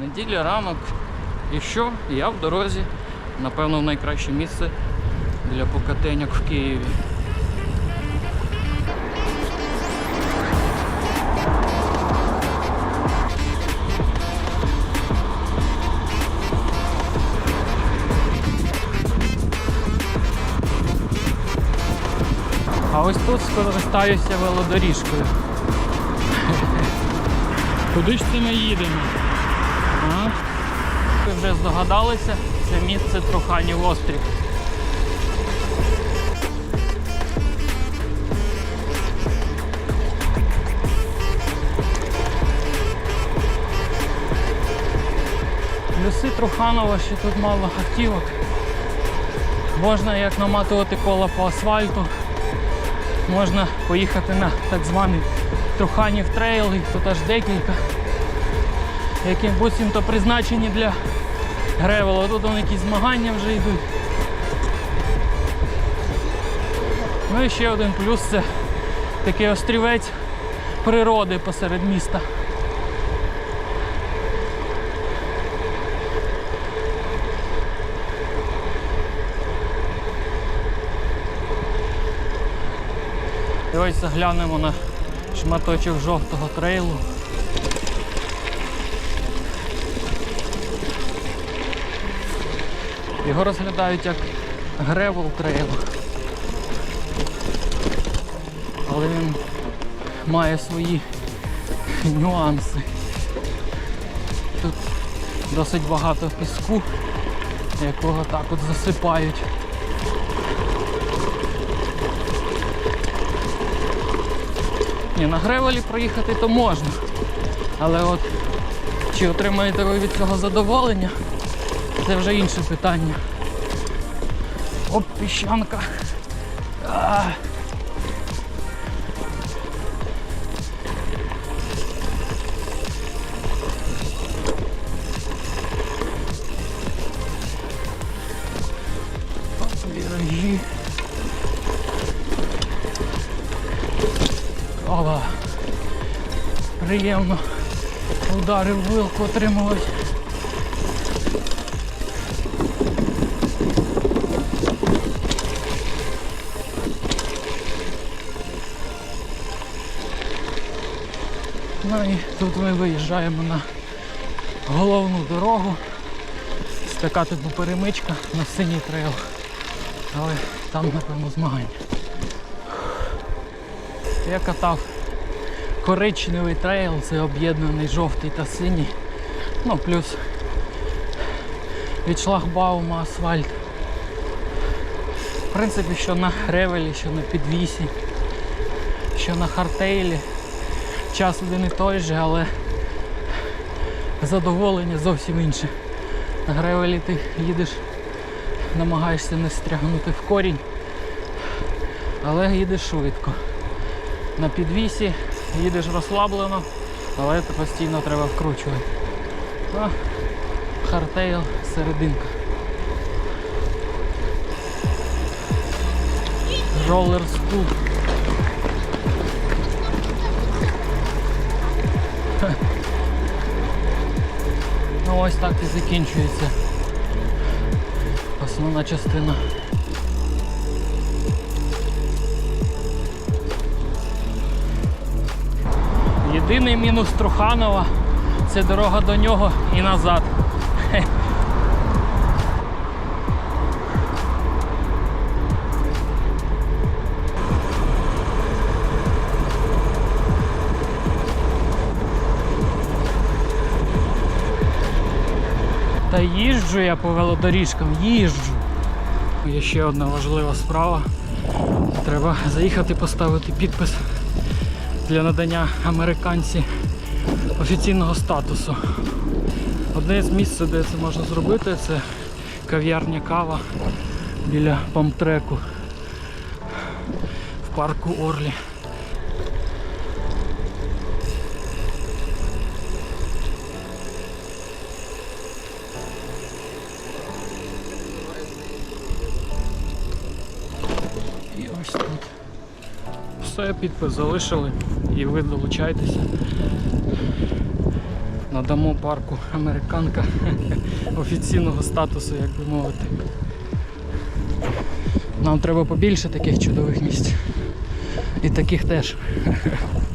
Неділя ранок. І що? Я в дорозі. Напевно, в найкраще місце для покатеньок в Києві. А ось тут скористаюся велодоріжкою. Куди ж це ми їдемо? Ви вже здогадалися, це місце Труханів острів. Ліси Труханова ще тут мало автівок. Можна як наматувати кола по асфальту, можна поїхати на так званий Труханів трейл, їх тут аж декілька, які буцімто призначені для гревелу. Тут вони якісь змагання вже йдуть. Ну і ще один плюс це такий острівець природи посеред міста. Ось заглянемо на шматочок жовтого трейлу. Його розглядають як гревел трейл. Але він має свої нюанси. Тут досить багато піску, якого так от засипають. Ні, на гревелі проїхати то можна. Але от чи отримаєте ви від цього задоволення, це вже інше питання. Оп, піщанка. А. Приємно удари вилку отримувати. Ну і тут ми виїжджаємо на головну дорогу. Така тут перемичка на синій трейл. Але там, напевно, змагання. Я катав коричневий трейл, це об'єднаний жовтий та синій. Ну, плюс від шлагбаума асфальт. В принципі, що на гревелі, що на підвісі, що на хартейлі. Час один і той же, але задоволення зовсім інше. На гревелі ти їдеш, намагаєшся не стрягнути в корінь, але їдеш швидко. На підвісі їдеш розслаблено, але це постійно треба вкручувати. А, хартейл серединка. Роллер скул. Ось так і закінчується основна частина. Єдиний мінус Труханова це дорога до нього і назад. Та їжджу я по велодоріжкам, їжджу. Є ще одна важлива справа. Треба заїхати поставити підпис для надання американці офіційного статусу. Одне з місць, де це можна зробити, це кав'ярня кава біля памтреку в парку Орлі. І ось тут. Все, підпис залишили і ви долучайтеся. надамо парку американка офіційного статусу, як би мовити. Нам треба побільше таких чудових місць. І таких теж.